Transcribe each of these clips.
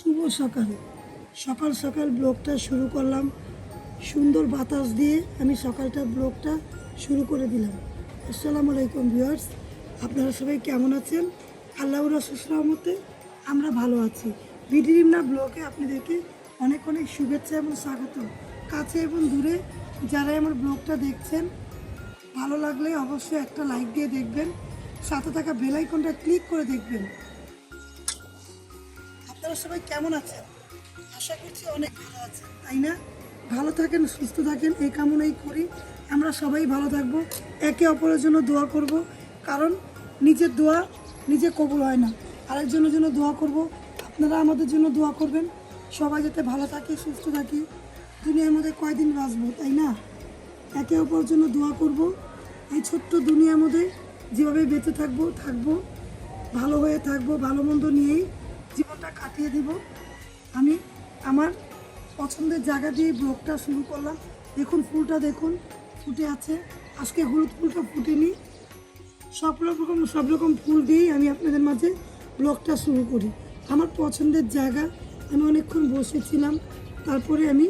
শুভ সকাল। সকাল সকাল ব্লগটা শুরু করলাম। সুন্দর বাতাস দিয়ে আমি সকালটা ব্লগটা শুরু করে দিলাম। আসসালামু আলাইকুম ভিউয়ার্স, আপনারা সবাই কেমন আছেন? আল্লাহ রহমতে আমরা ভালো আছি। বিডিরিমনা ব্লগে আপনাদেরকে অনেক অনেক শুভেচ্ছা এবং স্বাগত। কাছে এবং দূরে যারা আমার ব্লগটা দেখছেন, ভালো লাগলে অবশ্যই একটা লাইক দিয়ে দেখবেন। সাথে থাকা বেল আইকনটা ক্লিক করে দেখবেন। আপনারা সবাই কেমন আছেন? আশা করছি অনেক ভালো আছেন, তাই না? ভালো থাকেন, সুস্থ থাকেন, এই কামনাই করি। আমরা সবাই ভালো থাকব, একে অপরের জন্য দোয়া করব, কারণ নিজের দোয়া নিজে কবুল হয় না। আরেকজনের জন্য দোয়া করব, আপনারা আমাদের জন্য দোয়া করবেন। সবাই যাতে ভালো থাকি, সুস্থ থাকি। দুনিয়ার মধ্যে কয়দিন বাঁচবো, তাই না? একে অপরের জন্য দোয়া করব। এই ছোট্ট দুনিয়ার মধ্যে যেভাবে বেঁচে থাকব থাকব, ভালো হয়ে থাকব, ভালো মন্দ নিয়েই জীবনটা কাটিয়ে দিব। আমি আমার পছন্দের জায়গা দিয়ে ব্লগটা শুরু করলাম। দেখুন, ফুলটা দেখুন, ফুটে আছে। আজকে হলুদ ফুলটা ফুটেনি। সব রকম সব রকম ফুল দিয়েই আমি আপনাদের মাঝে ব্লগটা শুরু করি। আমার পছন্দের জায়গা, আমি অনেকক্ষণ বসেছিলাম। তারপরে আমি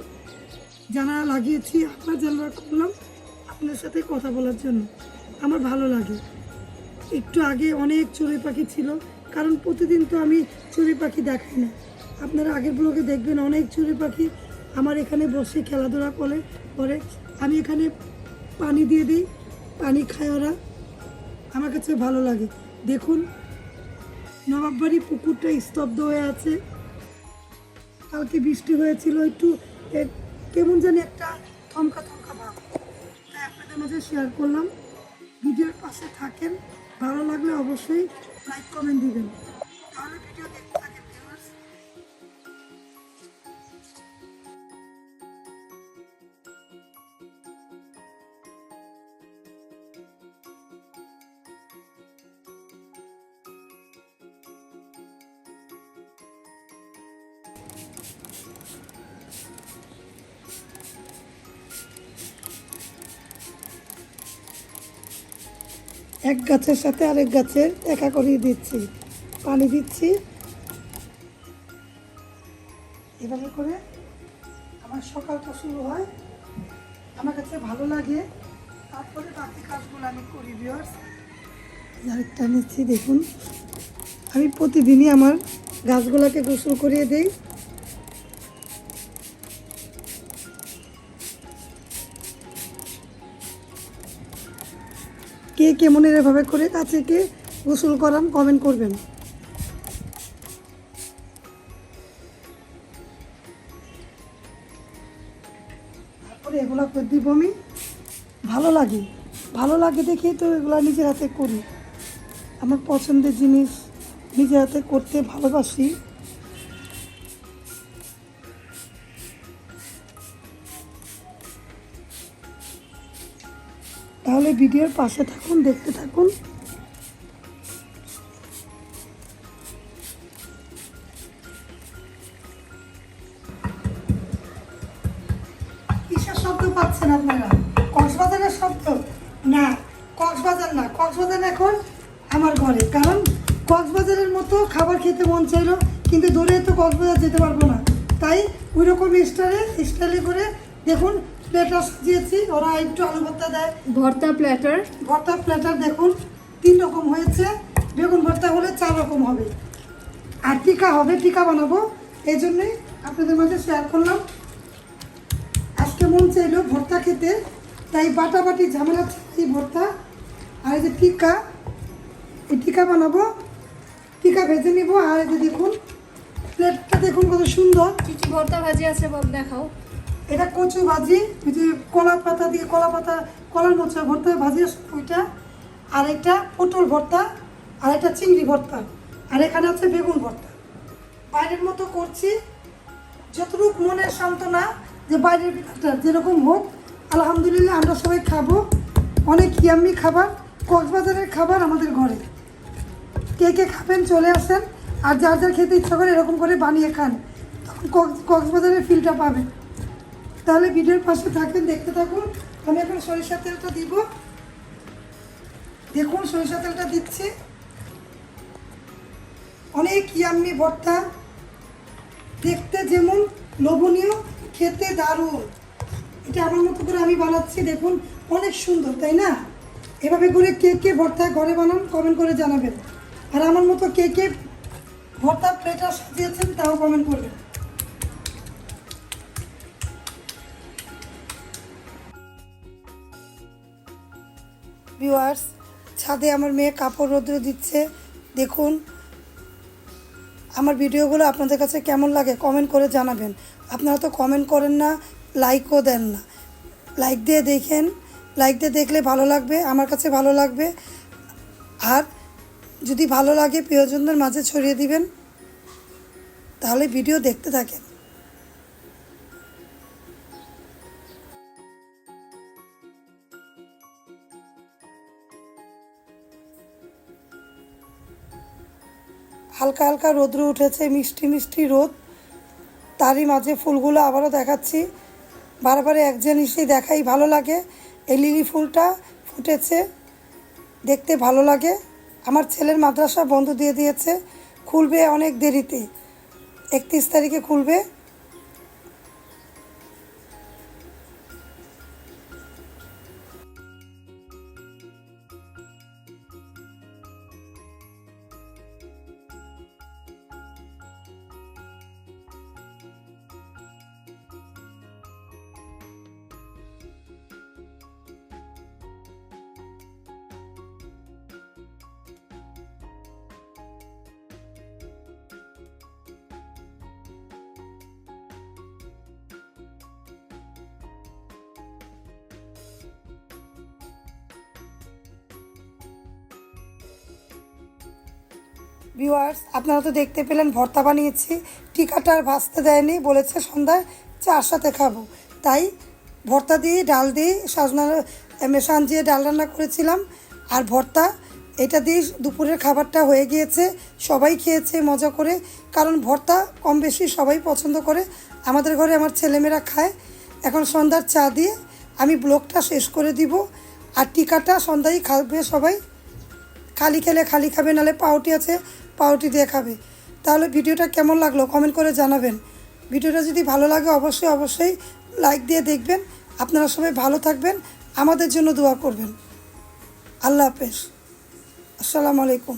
জানালা লাগিয়েছি আপনার জানালা করলাম আপনার সাথে কথা বলার জন্য। আমার ভালো লাগে। একটু আগে অনেক চড়ুই পাখি ছিল। কারণ প্রতিদিন তো আমি চড়ুই পাখি দেখাই না। আপনারা আগের ব্লগে দেখবেন অনেক চড়ুই পাখি আমার এখানে বসে খেলাধুলা করে করে। আমি এখানে পানি দিয়ে দিই, পানি খায় ওরা। আমার কাছে ভালো লাগে। দেখুন, নবাববাড়ি পুকুরটা স্তব্ধ হয়ে আছে। কালকে বৃষ্টি হয়েছিল, একটু কেমন জানি একটা থমকা থমকা ভাব। তাই আপনাদের মাঝে শেয়ার করলাম। ভিডিওর পাশে থাকেন। ভালো লাগলে অবশ্যই লাইক কমেন্ট দিবেন তাহলে ভিডিও দেখতে থাকেন viewers। এক গাছের সাথে আরেক গাছের দেখা করিয়ে দিচ্ছি। পানি দিচ্ছি। এভাবে করে আমার সকালটা শুরু হয়। আমার কাছে ভালো লাগে। তারপরে বাকি কাজগুলো আমি করি ভিওর্স নিচ্ছি, দেখুন। আমি প্রতিদিনই আমার গাছগুলোকে গোসল করিয়ে দিই। কে কেমন এভাবে করে গাছেকে গোসল করান কমেন্ট করবেন। তারপরে এগুলো দিব আমি। ভালো লাগে। ভালো লাগে দেখেই তো এগুলো নিজের হাতে করি। আমার পছন্দের জিনিস নিজের হাতে করতে ভালোবাসি। তাহলে ভিডিওর পাশে থাকুন, দেখতে থাকুন। কিসের শব্দ পাচ্ছেন আপনারা? কক্সবাজারের শব্দ? না, কক্সবাজার না। কক্সবাজার এখন আমার ঘরে। কারণ কক্সবাজারের মতো খাবার খেতে মন চাইলো, কিন্তু দূরে তো কক্সবাজার যেতে পারব না। তাই ওই রকম স্টাইলে স্টাইলে করে দেখুন প্লেটার সাজিয়েছি ওরা একটু আলু ভর্তা দেয়। ভর্তা প্ল্যাটার ভর্তা প্লেটার দেখুন তিন রকম হয়েছে। বেগুন ভর্তা হলে চার রকম হবে। আর টিকা হবে টিকা বানাবো। এই জন্যই আপনাদের মাঝে শেয়ার করলাম। আজকে মন চাইলো ভর্তা খেতে তাই বাটাবাটি ঝামেলা এই ভর্তা। আর এই যে টিকা এই টিকা বানাবো। টিকা ভেজে নিব। আর এই যে দেখুন প্লেটটা দেখুন কত সুন্দর। কি কি ভর্তা ভাজি আছে বল দেখাও। এটা কচু ভাজি ওই যে কলা পাতা দিয়ে কলা পাতা, কলার মোচা ভর্তা ভাজি ওইটা। আর একটা পটল ভর্তা, আর একটা চিংড়ি ভর্তা, আর এখানে আছে বেগুন ভর্তা। বাইরের মতো করছি, যতটুকু মনের সান্ত্বনা যে বাইরের পিঠাটা যেরকম হোক, আলহামদুলিল্লাহ আমরা সবাই খাব। অনেক ইয়াম্মি খাবার, কক্সবাজারের খাবার আমাদের ঘরে। কে কে খাবেন চলে আসেন, আর যার যার খেতে ইচ্ছা করে এরকম করে বানিয়ে খান, তখন কক্স- কক্সবাজারের ফিলটা পাবেন। তাহলে ভিডিওর পাশে থাকবেন, দেখতে থাকুন। আমি এখন সরিষা তেলটা দিব। দেখুন সরিষা তেলটা দিচ্ছি। অনেক ইয়াম্মি ভর্তা। দেখতে যেমন লোভনীয়, খেতে দারুণ। এটা আমার মতো করে আমি বানাচ্ছি, দেখুন, অনেক সুন্দর, তাই না? এভাবে করে কে কে ভর্তা ঘরে বানান কমেন্ট করে জানাবেন। আর আমার মতো কে কে ভর্তা প্লেটার সাজিয়েছেন, তাও কমেন্ট করবেন। ভিউয়ার্স ছাদে আমার মেয়ে কাপড় রৌদ্র দিচ্ছে, দেখুন। আমার ভিডিওগুলো আপনাদের কাছে কেমন লাগে কমেন্ট করে জানাবেন। আপনারা তো কমেন্ট করেন না, লাইকও দেন না। লাইক দিয়ে দেখেন, লাইক দিয়ে দেখলে ভালো লাগবে, আমার কাছে ভালো লাগবে। আর যদি ভালো লাগে প্রিয়জনদের মাঝে ছড়িয়ে দিবেন, তাহলে ভিডিও দেখতে থাকেন। হালকা হালকা রোদ্র উঠেছে, মিষ্টি মিষ্টি রোদ। তারই মাঝে ফুলগুলো আবারও দেখাচ্ছি। বারবারে এক জিনিসই দেখাই ভালো লাগে। এই লিলি ফুলটা ফুটেছে, দেখতে ভালো লাগে। আমার ছেলের মাদ্রাসা বন্ধ দিয়ে দিয়েছে, খুলবে অনেক দেরিতে। একত্রিশ তারিখে খুলবে। ভিউয়ার্স আপনারা তো দেখতে পেলেন, ভর্তা বানিয়েছি। টিকাটা আর ভাজতে দেয়নি, বলেছে সন্ধ্যায় চার সাথে খাব। তাই ভর্তা দিয়ে, ডাল দিয়ে, সাজনা মেশান দিয়ে ডাল রান্না করেছিলাম। আর ভর্তা, এটা দিয়ে দুপুরের খাবারটা হয়ে গিয়েছে। সবাই খেয়েছে, মজা করে। কারণ ভর্তা কম বেশি সবাই পছন্দ করে। আমাদের ঘরে আমার ছেলেমেয়েরা খায়। এখন সন্ধ্যার চা দিয়ে আমি ব্লগটা শেষ করে দিব। আর টিকাটা সন্ধ্যায় খাবে সবাই। খালি খেলে খালি খাবে নাহলে পাউটি আছে। পাউটি দিয়ে খাবে। তাহলে ভিডিওটা কেমন লাগল কমেন্ট করে জানাবেন। ভিডিওটা যদি ভালো লাগে অবশ্যই অবশ্যই লাইক দিয়ে দেখবেন। আপনারা সবাই ভালো থাকবেন, আমাদের জন্য দোয়া করবেন। আল্লাহ হাফেজ। আসসালামু আলাইকুম।